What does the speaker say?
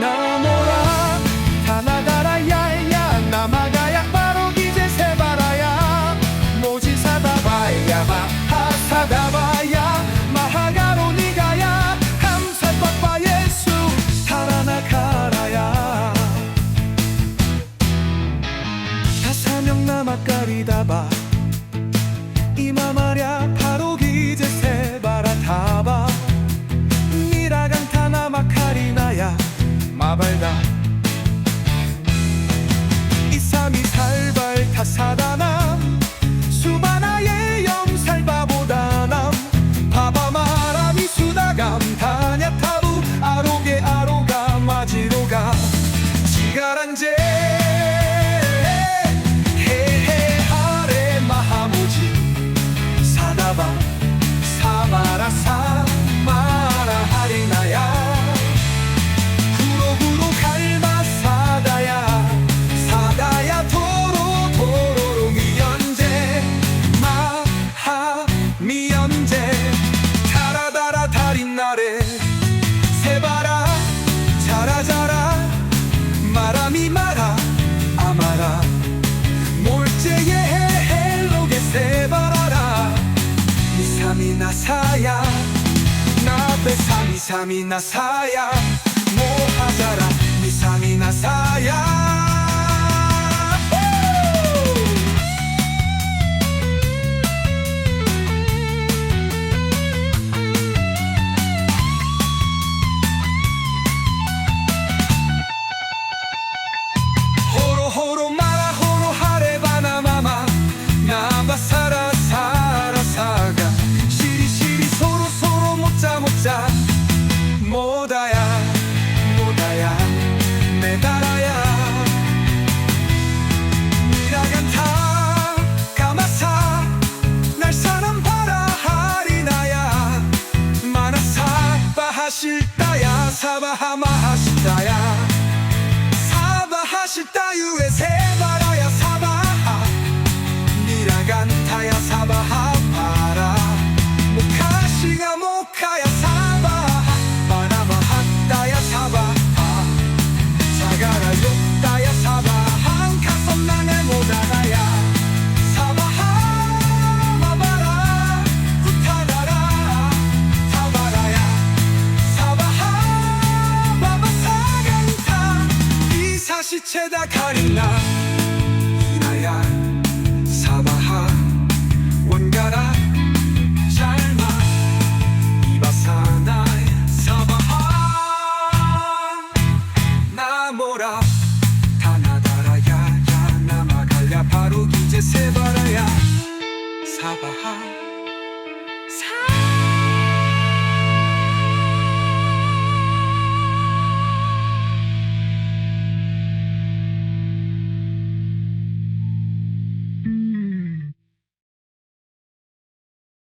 나모라. 다 나가라 야야. 나마가야 바로 기제 세바라야. 모지 사다바야 마하 사다바야. 마하가로 니가야. 감사빠빠 예수 이마 지가란제 나베사미사미나사야. 모하자라. 미사미나사야 바하실다야 사바하마 하실다야. 사바하실다유에 세 시체다 가리나. 이나야 사바하 원가라 잘마. 이바사나 사바하. 나모라 타나다라야 야 나마갈랴. 바로 기제 세바라야. 사바하